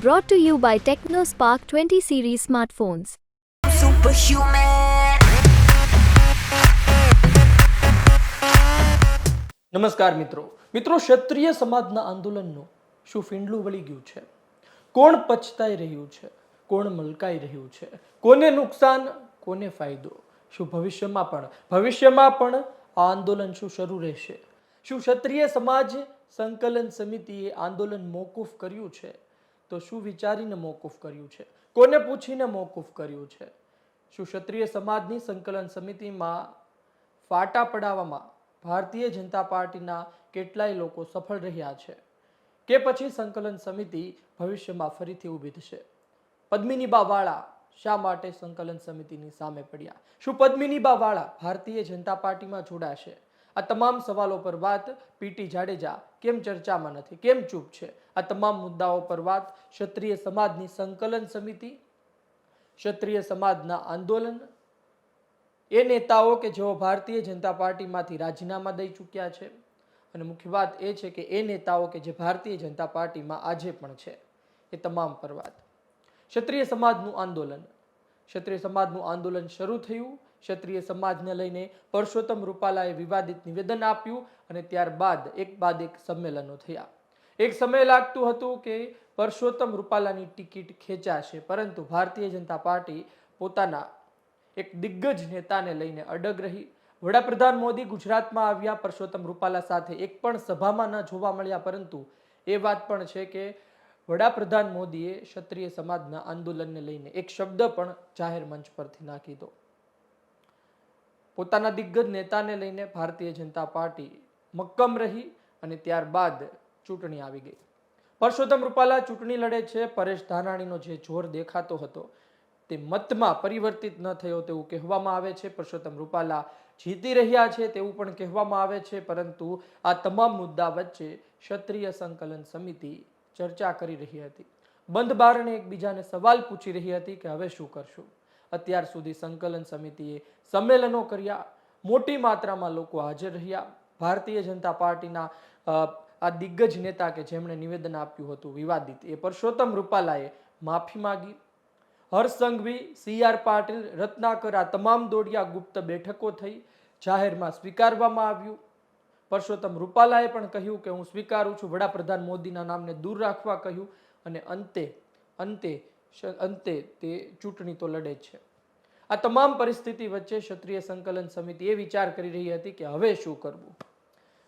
Brought to you by TechnoSpark 20 series smartphones. superhuman. નમસ્કાર મિત્રો. મિત્રો ક્ષત્રિય સમાજના આંદોલનનું શું ફીંડલું વળી ગયું છે? કોણ પછતાઈ રહ્યું છે? કોણ મલકાઈ રહ્યું છે? કોને નુકસાન કોને ફાયદો? શું ભવિષ્યમાં પણ? ભવિષ્યમાં પણ આ આંદોલન શું શરૂ રહેશે? શું ક્ષત્રિય સમાજ સંકલન સમિતિએ આંદોલન મોકૂફ કર્યું છે? તો શું વિચારીને મોકૂફ કર્યું છે? કોને પૂછીને મોકૂફ કર્યું છે? શું ક્ષત્રિય સમાજની સંકલન સમિતિમાં ફાટા પડાવવામાં ભારતીય જનતા પાર્ટીના કેટલાય લોકો સફળ રહ્યા છે? કે પછી સંકલન સમિતિ ભવિષ્યમાં ફરીથી ઊભી થશે? પદ્મિનીબા વાળા શા માટે સંકલન સમિતિની સામે પડ્યા? શું પદ્મિનીબા વાળા ભારતીય જનતા પાર્ટીમાં જોડાશે? આ તમામ સવાલો પર વાત પીટી જાડેજા કેમ ચર્ચામાં નથી? કેમ ચૂપ છે? આ તમામ મુદ્દાઓ પર વાત ક્ષત્રિય સમાજની સંકલન સમિતિ, ક્ષત્રિય સમાજના આંદોલન, એ નેતાઓ કે જેઓ ભારતીય જનતા પાર્ટીમાંથી રાજીનામા દઈ ચૂક્યા છે. અને મુખ્ય વાત એ છે કે એ નેતાઓ કે જે ભારતીય જનતા પાર્ટીમાં આજે પણ છે, એ તમામ પર વાત. ક્ષત્રિય સમાજનું આંદોલન. ક્ષત્રિય સમાજનું આંદોલન શરૂ થયું. ક્ષત્રિય સમાજને લઈને પરસોત્તમ રૂપાલાએ વિવાદિત નિવેદન આપ્યું અને ત્યારબાદ એક બાદ એક સંમેલનો થયા. એક સમય લાગતું હતું કે પરસોત્તમ રૂપાલાની ટિકિટ ખેંચાશે, પરંતુ ભારતીય જનતા પાર્ટી પોતાના એક દિગ્ગજ નેતાને લઈને અડગ રહી. વડાપ્રધાન મોદી ગુજરાતમાં આવ્યા, પરસોત્તમ રૂપાલા સાથે એક પણ સભામાં ન જોવા મળ્યા, પરંતુ એ વાત પણ છે કે વડાપ્રધાન મોદીએ ક્ષત્રિય સમાજના આંદોલનને લઈને એક શબ્દ પણ જાહેર મંચ પરથી ના કીધો. પોતાના દિગ્ગજ નેતાને લઈને ભારતીય જનતા પાર્ટી મક્કમ રહી અને ત્યારબાદ ચૂંટણી આવી ગઈ. પરસોત્તમ રૂપાલા ચૂંટણી લડે છે, પરેશ ધાનાણીનો જે જોર દેખાતો હતો તે મતમાં પરિવર્તિત ન થયો તેવું કહેવામાં આવે છે. પરસોત્તમ રૂપાલા જીતી રહ્યા છે તેવું પણ કહેવામાં આવે છે, પરંતુ આ તમામ મુદ્દા વચ્ચે ક્ષત્રિય સંકલન સમિતિ ચર્ચા કરી રહી હતી. બંધ બારણે એકબીજાને સવાલ પૂછી રહી હતી કે હવે શું કરશું? અત્યાર સુધી સંકલન સમિતિએ સંમેલનો કર્યા. મોટી માત્રામાં લોકો હાજર રહ્યા. ભારતીય જનતા પાર્ટીના આ દિગ્ગજ નેતા કે જેમણે નિવેદન આપ્યું હતું વિવાદિત, એ પરસોત્તમ રૂપાલાએ માફી માગી. હર્ષ સંઘવી, સી આર પાટીલ, રત્નાકર, આ તમામ દોડિયા ગુપ્ત બેઠકો થઈ જાહેરમાં સ્વીકારવામાં આવ્યું. પરસોત્તમ રૂપાલાએ પણ કહ્યું કે હું સ્વીકારું છું. વડાપ્રધાન મોદીના નામને દૂર રાખવા કહ્યું અને અંતે અંતે અંતે તે ચૂંટણી તો લડે છે. આ તમામ પરિસ્થિતિ વચ્ચે ક્ષત્રિય સંકલન સમિતિ એ વિચાર કરી રહી હતી કે હવે શું કરવું?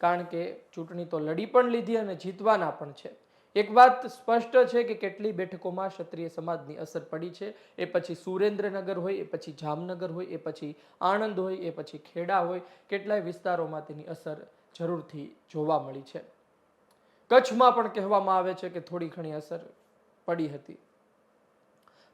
કારણ કે ચૂંટણી તો લડી પણ લીધી અને જીતવાના પણ છે. એક વાત સ્પષ્ટ છે કે કેટલી બેઠકોમાં ક્ષત્રિય સમાજની અસર પડી છે. એ પછી સુરેન્દ્રનગર હોય, એ પછી જામનગર હોય, એ પછી આણંદ હોય, એ પછી ખેડા હોય, કેટલાય વિસ્તારોમાં તેની અસર જરૂરથી જોવા મળી છે. કચ્છમાં પણ કહેવામાં આવે છે કે થોડી ઘણી અસર પડી હતી.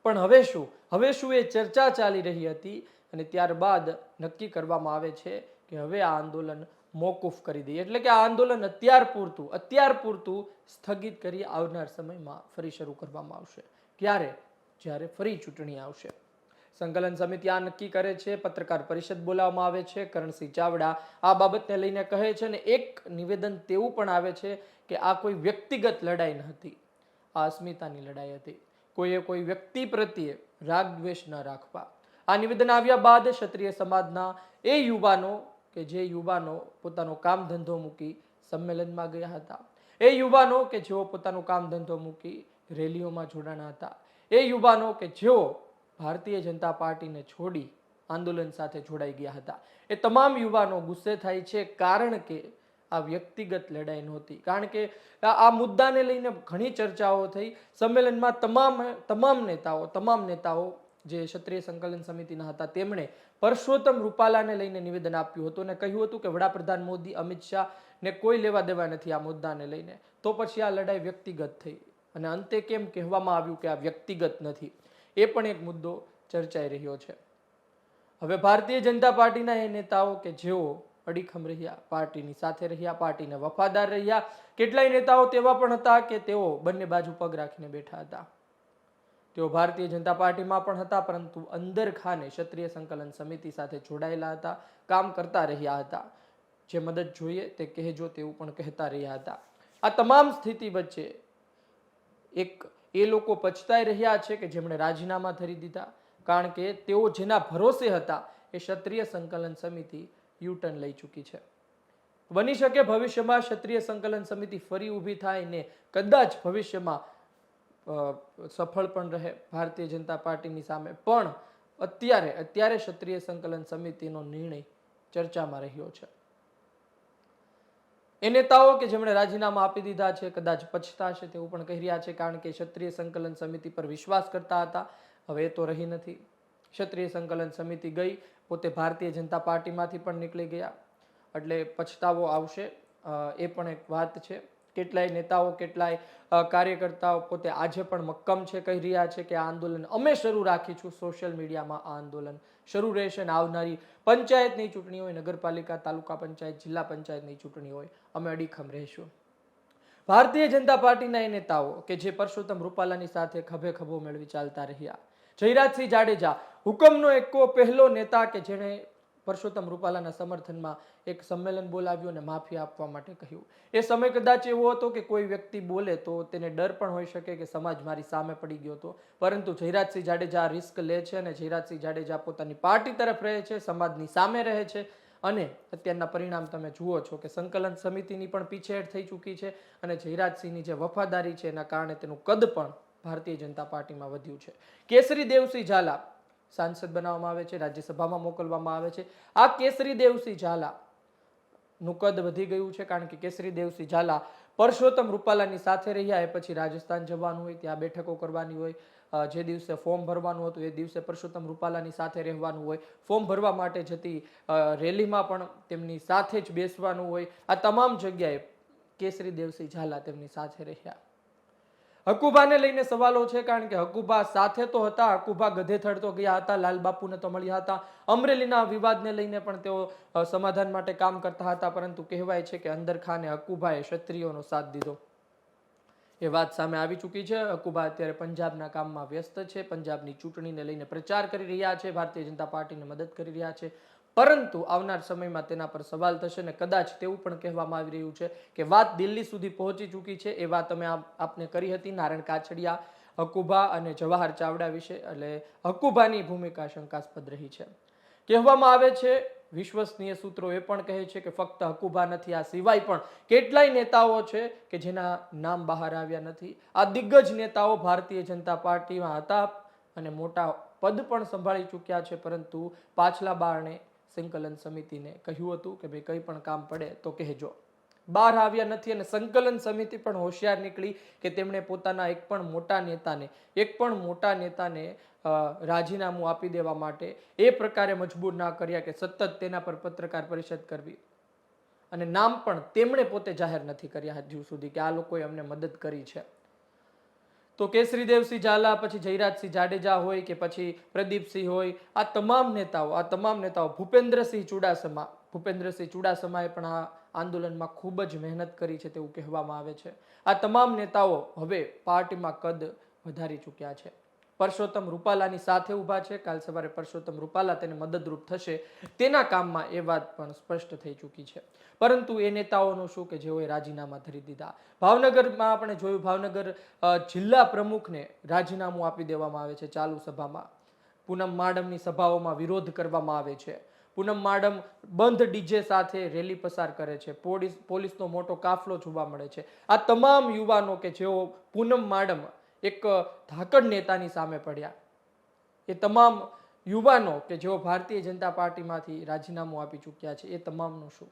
પણ હવે શું? હવે શું એ ચર્ચા ચાલી રહી હતી અને ત્યારબાદ નક્કી કરવામાં આવે છે કે હવે આ આંદોલન મોકૂફ કરી દઈએ. એટલે કે આ આંદોલન અત્યાર પૂરતું અત્યાર પૂરતું સ્થગિત કરી આવનાર સમયમાં ફરી શરૂ કરવામાં આવશે. ક્યારે? જ્યારે ફરી ચૂંટણી આવશે. સંકલન સમિતિ આ નક્કી કરે છે, પત્રકાર પરિષદ બોલાવવામાં આવે છે, કરણસિંહ ચાવડા આ બાબતને લઈને કહે છે અને એક નિવેદન તેવું પણ આવે છે કે આ કોઈ વ્યક્તિગત લડાઈ ન આ અસ્મિતાની લડાઈ હતી. કોઈએ કોઈ વ્યક્તિ પ્રત્યે રાગ દ્વેષ ન રાખવા. આ નિવેદન આવ્યા બાદ ક્ષત્રિય સમાજના એ યુવાનો કે જે યુવાનો પોતાનો કામ ધંધો મૂકી સંમેલનમાં ગયા હતા. એ યુવાનો કે જેઓ પોતાનો કામ ધંધો મૂકી રેલીઓમાં જોડાણા હતા. એ યુવાનો કે જેઓ ભારતીય જનતા પાર્ટીને છોડી આંદોલન સાથે જોડાઈ ગયા હતા. એ તમામ યુવાનો ગુસ્સે થાય છે કારણ કે આ વ્યક્તિગત લડાઈ નહોતી. કારણ કે આ મુદ્દાને લઈને ઘણી ચર્ચાઓ થઈ. સંમેલનમાં તમામ તમામ નેતાઓ તમામ નેતાઓ જે ક્ષત્રિય સંકલન સમિતિના હતા, તેમણે પરસોત્તમ રૂપાલાને લઈને નિવેદન આપ્યું હતું અને કહ્યું હતું કે વડાપ્રધાન મોદી, અમિત શાહ ને કોઈ લેવા દેવા નથી આ મુદ્દાને લઈને. તો પછી આ લડાઈ વ્યક્તિગત થઈ અને અંતે કેમ કહેવામાં આવ્યું કે આ વ્યક્તિગત નથી? એ પણ એક મુદ્દો ચર્ચાઈ રહ્યો છે. હવે ભારતીય જનતા પાર્ટીના એ નેતાઓ કે જેઓ અડીખમ રહ્યા પાર્ટીની સાથે રહ્યા, પાર્ટીને વફાદાર રહ્યા. કેટલાય નેતાઓ તેવા પણ હતા કે તેઓ બંને બાજુ પગ રાખીને બેઠા હતા. તેઓ ભારતીય જનતા પાર્ટીમાં પણ હતા, પરંતુ અંદર ખાને ક્ષત્રિય સંકલન સમિતિ સાથે જોડાયેલા હતા, કામ કરતા રહ્યા હતા. જે મદદ જોઈએ તે કહેજો તેવું પણ કહેતા રહ્યા હતા. આ તમામ સ્થિતિ વચ્ચે એક એ લોકો પછતાઈ રહ્યા છે કે જેમણે રાજીનામા ધરી દીધા. કારણ કે તેઓ જેના ભરોસે હતા એ ક્ષત્રિય સંકલન સમિતિ યુટર્ન લઈ ચૂકી છે. બની શકે ભવિષ્યમાં ક્ષત્રિય સંકલન સમિતિ ફરી ઊભી થાય ને કદાચ ભવિષ્યમાં સફળ પણ રહે ભારતીય જનતા પાર્ટીની સામે. પણ અત્યારે અત્યારે ક્ષત્રિય સંકલન સમિતિનો નિર્ણય ચર્ચામાં રહ્યો છે. એ નેતાઓ કે જેમણે રાજીનામા આપી દીધા છે, કદાચ પછતાશે તેવું પણ કહી રહ્યા છે, કારણ કે ક્ષત્રિય સંકલન સમિતિ પર વિશ્વાસ કરતા હતા. હવે એ તો રહી નથી. ક્ષત્રિય સંકલન સમિતિ ગઈ, પોતે ભારતીય જનતા પાર્ટીમાંથી પણ નીકળી ગયા. એટલે પછતાવો આવશે એ પણ એક વાત છે. કેટલાય નેતાઓ, કેટલાય કાર્યકર્તાઓ પોતે આજે પણ મક્કમ છે, કહી રહ્યા છે કે આ આંદોલન અમે શરૂ રાખીશું, સોશિયલ મીડિયામાં આ આંદોલન શરૂ રહેશે ને આવનારી પંચાયતની ચૂંટણી હોય, નગરપાલિકા, તાલુકા પંચાયત, જિલ્લા પંચાયતની ચૂંટણી હોય, અમે અડીખમ રહીશું. ભારતીય જનતા પાર્ટીના એ નેતાઓ કે જે પરસોત્તમ રૂપાલાની સાથે ખભે ખભો મેળવી ચાલતા રહ્યા જયરાજસિંહ જાડેજા હુકમનો એકો પહેલો નેતા કે જેણે પરસોત્તમ રૂપાલાના સમર્થનમાં એક સંમેલન બોલાવ્યું અને માફી આપવા માટે કહ્યું. એ સમય કદાચ એવો હતો કે કોઈ વ્યક્તિ બોલે તો તેને ડર પણ હોઈ શકે કે સમાજ મારી સામે પડી ગયો હતો. પરંતુ જયરાજસિંહ જાડેજા રિસ્ક લે છે અને જયરાજસિંહ જાડેજા પોતાની પાર્ટી તરફ રહે છે, સમાજની સામે રહે છે અને અત્યારના પરિણામ તમે જુઓ છો કે સંકલન સમિતિની પણ પીછેહટ થઈ ચૂકી છે અને જયરાજસિંહની જે વફાદારી છે એના કારણે તેનું કદ પણ ભારતીય જનતા પાર્ટીમાં વધ્યું છે. કેસરી દેવસિંહ ઝાલા સાંસદ બનાવવામાં આવે છે, રાજ્યસભામાં મોકલવામાં આવે છે. આ કેસરી દેવસિંહ ઝાલા નું કદ વધી ગયું છે કારણ કે કેસરી દેવસિંહ ઝાલા પરસોત્તમ રૂપાલાની સાથે રહ્યા એ પછી રાજસ્થાન જવાનું હોય, ત્યાં બેઠકો કરવાની હોય જે દિવસે ફોર્મ ભરવાનું હતું એ દિવસે પરસોત્તમ રૂપાલાની સાથે રહેવાનું હોય, ફોર્મ ભરવા માટે જતી રેલીમાં પણ તેમની સાથે જ બેસવાનું હોય. આ તમામ જગ્યાએ કેસરી દેવસિંહ ઝાલા તેમની સાથે રહ્યા. હકુબાને લઈને સવાલો છે, કારણ કે હકુબા સાથે તો હતા, હકુબા ગધેથડ તો ગયા હતા, લાલ બાપુને તો મળ્યા હતા. અમરેલીના વિવાદને લઈને પણ તેઓ સમાધાન માટે કામ કરતા હતા, પરંતુ કહેવાય છે કે અંદર ખાને હકુબાએ ક્ષત્રિયોનો સાથ દીધો. એ વાત સામે આવી ચૂકી છે. હકુબા અત્યારે પંજાબના કામમાં વ્યસ્ત છે, પંજાબની ચૂંટણીને લઈને પ્રચાર કરી રહ્યા છે, ભારતીય જનતા પાર્ટીને મદદ કરી રહ્યા છે. પરંતુ આવનાર સમયમાં તેના પર સવાલ થશે ને કદાચ તેવું પણ કહેવામાં આવી રહ્યું છે કે વાત દિલ્હી સુધી પહોંચી ચૂકી છે એ વાત અમે આપને કરી હતી નારાયણ કાછડિયા, હકુભા અને જવાહર ચાવડા વિશે, એટલે હકુભાની ભૂમિકા શંકાસ્પદ રહી છે. કહેવામાં આવે છે, વિશ્વસનીય સૂત્રો એ પણ કહે છે કે ફક્ત હકુભા નથી, આ સિવાય પણ કેટલાય નેતાઓ છે કે જેના નામ બહાર આવ્યા નથી. આ દિગ્ગજ નેતાઓ ભારતીય જનતા પાર્ટીમાં હતા અને મોટા પદ પણ સંભાળી ચૂક્યા છે, પરંતુ પાછલા બારણે સંકલન સમિતિને કહ્યું હતું કે ભાઈ કંઈ પણ કામ પડે તો કહેજો. બહાર આવ્યા નથી અને સંકલન સમિતિ પણ હોશિયાર નીકળી કે તેમણે પોતાના એક પણ મોટા નેતાને, એક પણ મોટા નેતાને રાજીનામું આપી દેવા માટે એ પ્રકારે મજબૂર ના કર્યા કે સતત તેના પર પત્રકાર પરિષદ કરવી. અને નામ પણ તેમણે પોતે જાહેર નથી કર્યા હજુ સુધી કે આ લોકોએ અમને મદદ કરી છે. તો કેસરી દેવસિંહ ઝાલા, પછી જયરાજસિંહ જાડેજા હોય કે પછી પ્રદીપસિંહ હોય, આ તમામ નેતાઓ, આ તમામ નેતાઓ, ભૂપેન્દ્રસિંહ ચુડાસમા, ભૂપેન્દ્રસિંહ ચુડાસમાએ પણ આ આંદોલનમાં ખૂબ જ મહેનત કરી છે તેવું કહેવામાં આવે છે. આ તમામ નેતાઓ હવે પાર્ટીમાં કદ વધારી ચૂક્યા છે. પરસોત્તમ રૂપાલાની સાથે ઊભા છે. કાલ સવારે પરસોત્તમ રૂપાલા તેને મદદરૂપ થશે. તેના કામમાં એ વાત પણ સ્પષ્ટ થઈ ચૂકી છે. પરંતુ એ નેતાઓનું શું કે જેઓએ રાજીનામા ધરી દીધા. ભાવનગરમાં આપણે જોયું, ભાવનગર જિલ્લા પ્રમુખને રાજીનામું આપી દેવામાં આવે છે ચાલુ સભામાં. પૂનમ માડમની સભાઓમાં વિરોધ કરવામાં આવે છે. પૂનમ માડમ બંધ ડીજે સાથે રેલી પસાર કરે છે. પોલીસ, પોલીસનો મોટો કાફલો જોવા મળે છે. આ તમામ યુવાનો કે જેઓ પૂનમ માડમ એક ધાકડ નેતાની સામે પડ્યા. એ તમામ યુવાનો કે જેઓ ભારતીય જનતા પાર્ટીમાંથી રાજીનામું આપી ચૂક્યા છે, એ તમામનું શું?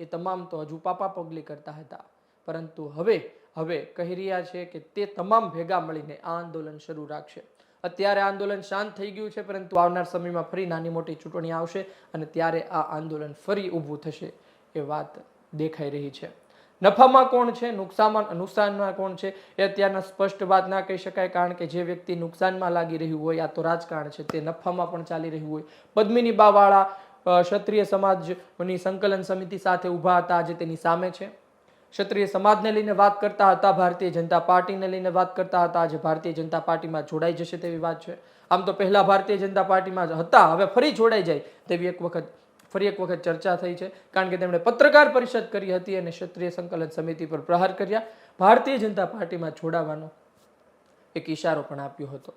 એ તમામ તો હજુ પાપા પગલી કરતા હતા. પરંતુ હવે હવે કહી રહ્યા છે કે તે તમામ ભેગા મળીને આ આંદોલન શરૂ રાખશે. અત્યારે આંદોલન શાંત થઈ ગયું છે, પરંતુ આવનાર સમયમાં ફરી નાની મોટી ચૂંટણી આવશે અને ત્યારે આ આંદોલન ફરી ઊભું થશે એ વાત દેખાઈ રહી છે. નફામાં કોણ છે? નુકસાનમાં નુકસાનમાં કોણ છે? એ અત્યારના સ્પષ્ટ વાત ના કહી શકાય, કારણ કે જે વ્યક્તિ નુકસાનમાં લાગી રહ્યું હોય, આ તો રાજકારણ છે, તે નફામાં પણ ચાલી રહ્યું હોય. પદ્મિની બાવાળા ક્ષત્રિય સમાજની સંકલન સમિતિ સાથે ઊભા હતા આજે તેની સામે છે. ક્ષત્રિય સમાજને લઈને વાત કરતા હતા, ભારતીય જનતા પાર્ટીને લઈને વાત કરતા હતા આજે ભારતીય જનતા પાર્ટીમાં જોડાઈ જશે તેવી વાત છે. આમ તો પહેલા ભારતીય જનતા પાર્ટીમાં જ હતા, હવે ફરી જોડાઈ જાય તેવી એક વખત ફરી એક વખત ચર્ચા થઈ છે, કારણ કે તેમણે પત્રકાર પરિષદ કરી હતી અને ક્ષત્રિય સંકલન સમિતિ પર પ્રહાર કર્યા. ભારતીય જનતા પાર્ટીમાં જોડાવાનો એક ઇશારો પણ આપ્યો હતો.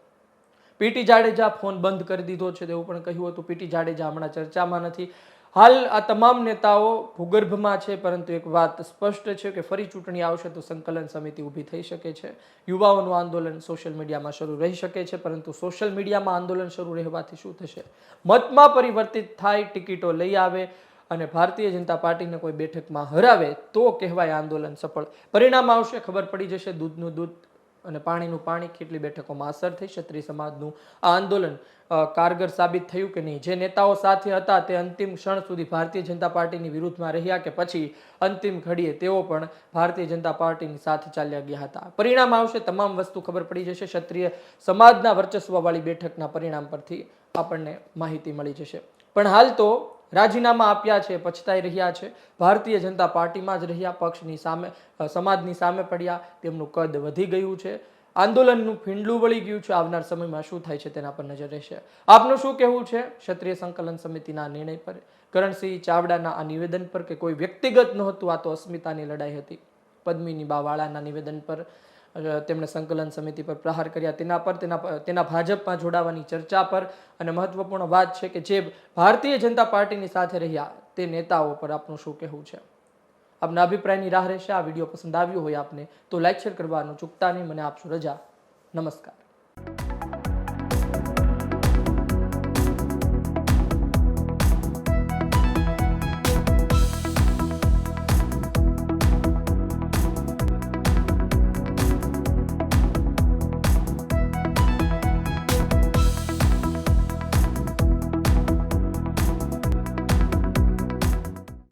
પીટી જાડેજા ફોન બંધ કરી દીધો છે, તેવું પણ કહ્યું હતું. પીટી જાડેજા હમણાં ચર્ચામાં નથી. હાલ આ તમામ નેતાઓ ભૂગર્ભમાં છે, પરંતુ એક વાત સ્પષ્ટ છે કે ફરી ચૂંટણી આવશે તો સંકલન સમિતિ ઊભી થઈ શકે છે. યુવાઓનું આંદોલન સોશિયલ મીડિયામાં શરૂ રહી શકે છે, પરંતુ સોશિયલ મીડિયામાં આંદોલન શરૂ રહેવાથી શું થશે? મતમાં પરિવર્તિત થાય, ટિકિટો લઈ આવે અને ભારતીય જનતા પાર્ટીને કોઈ બેઠકમાં હરાવે તો કહેવાય આંદોલન સફળ. પરિણામ આવશે, ખબર પડી જશે, દૂધનું દૂધ અને પાણીનું પાણી, કેટલી બેઠકોમાં અસર થઈ, ક્ષત્રિય સમાજનું આ આંદોલન કારગર સાબિત થયું કે નહીં? જે નેતાઓ સાથે હતા તે અંતિમ ક્ષણ સુધી ભારતીય જનતા પાર્ટીની વિરુદ્ધમાં રહ્યા કે પછી અંતિમ ઘડીએ તેઓ પણ ભારતીય જનતા પાર્ટીની સાથે ચાલ્યા ગયા હતા. પરિણામ આવશે, તમામ વસ્તુ ખબર પડી જશે. ક્ષત્રિય સમાજના વર્ચસ્વવાળી બેઠકના પરિણામ પરથી આપણને માહિતી મળી જશે. પણ હાલ તો રાજીનામા આપ્યા છે, પછતાઈ રહ્યા છે. ભારતીય જનતા પાર્ટીમાં જ રહ્યા, પક્ષની સામે સમાજની સામે પડ્યા, તેમનું કદ વધી ગયું છે. આંદોલનનું ફીંડલું વળી ગયું છે. આવનાર સમયમાં શું થાય છે તેના પર નજર રહેશે. આપનું શું કહેવું છે? ક્ષત્રિય સંકલન સમિતિના નિર્ણય પર. કરણસિંહ ચાવડાના આ નિવેદન પર કે કોઈ વ્યક્તિગત નહોતું, આ તો અસ્મિતાની લડાઈ હતી. પદ્મિની બાવાળાના નિવેદન પર તેમણે સંકલન સમિતિ પર પ્રહાર કર્યા. તેના પર, તેના તેના ભાજપમાં જોડાવાની ચર્ચા પર અને મહત્વપૂર્ણ વાત છે કે જે ભારતીય જનતા પાર્ટીની સાથે રહ્યા, તે નેતાઓ પર આપનું શું કહેવું છે? આપના અભિપ્રાયની રાહ રહેશે. આ વીડિયો પસંદ આવ્યો હોય આપને તો લાઈક શેર કરવાનું ચૂકતા નહીં. મને આપશો રજા. નમસ્કાર.